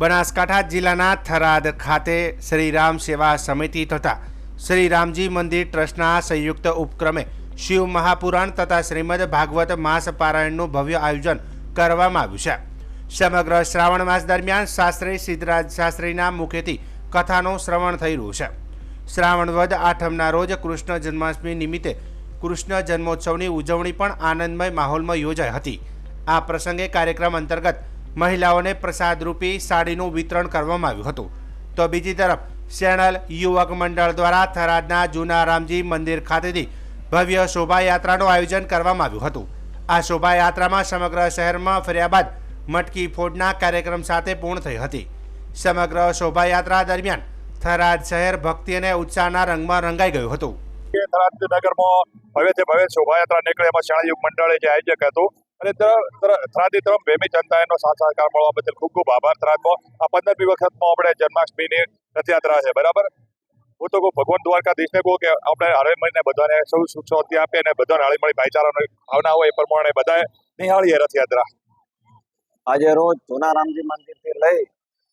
બનાસકાંઠા જિલ્લાના થરાદ ખાતે શ્રીરામ સેવા સમિતિ તથા શ્રી રામજી મંદિર ટ્રસ્ટના સંયુક્ત ઉપક્રમે શિવ મહાપુરાણ તથા શ્રીમદ ભાગવત માસ પારાયણનું ભવ્ય આયોજન કરવામાં આવ્યું છે. સમગ્ર શ્રાવણ માસ દરમિયાન શાસ્ત્રી સિદ્ધરાજ શાસ્ત્રીના મુખેથી કથાનું શ્રવણ થઈ રહ્યું છે. શ્રાવણ વદ આઠમના રોજ કૃષ્ણ જન્માષ્ટમી નિમિત્તે કૃષ્ણ જન્મોત્સવની ઉજવણી પણ આનંદમય માહોલમાં યોજાઈ હતી. આ પ્રસંગે કાર્યક્રમ અંતર્ગત મહિલાઓને પ્રસાદરૂપી સાડીનું વિતરણ કરવામાં આવ્યું હતું. તો બીજી તરફ સેણલ યુવક મંડળ દ્વારા થરાદના જૂના રામજી મંદિર ખાતેથી ભવ્ય શોભાયાત્રાનું આયોજન કરવામાં આવ્યું હતું. આ શોભાયાત્રામાં સમગ્ર શહેરમાં ફર્યા બાદ મટકી ફોડના કાર્યક્રમ સાથે પૂર્ણ થઈ હતી. સમગ્ર શોભાયાત્રા દરમિયાન થરાદ શહેર ભક્તિ અને ઉત્સાહના રંગમાં રંગાઈ ગયું હતું. કે થરાદ નગરમાં ભવ્યથી ભવ્ય શોભાયાત્રા નીકળે. એમાં શાળાયુગ મંડળે જે આયોજક હતું. અને થરાદની તરફ ભેમી જનતા એનો સાથ સહકાર મળવા બદલ ખૂબ ખૂબ આભાર. થરાદમાં આ પંદરમી વખતમાં આપણે જન્માષ્ટમીની રથયાત્રા છે. બરાબર? હું તો કહું, ભગવાન દ્વારકાધીશને કહું કે આપણે હળી મળીને બધાને સૌ સુખ શાંતિ અને બધાને હળી મળી ભાઈચારાની ભાવના હોય એ પ્રમાણે બધાએ નિહાળીએ રથયાત્રા. આજે રોજ જૂના રામજી મંદિરથી લઈ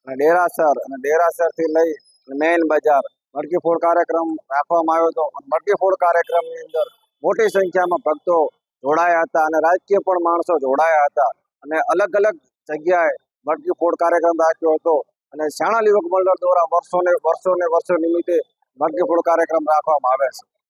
અને ડેરાસર અને ડેરાસરથી લઈ મેઇન બજાર મટકી ફોડ કાર્યક્રમ રાખવામાં આવ્યો હતો. મટકી ફોડ કાર્યક્રમની અંદર મોટી સંખ્યામાં ભક્તો જોડાયા હતા અને રાજકીય પણ માણસો જોડાયા હતા. અને અલગ અલગ જગ્યાએ મટકી ફોડ કાર્યક્રમ રાખ્યો હતો. અને શાણા યુવક મંડળ દ્વારા વર્ષોને વર્ષોને, વર્ષો નિમિત્તે મટકી ફોડ કાર્યક્રમ રાખવામાં આવે છે.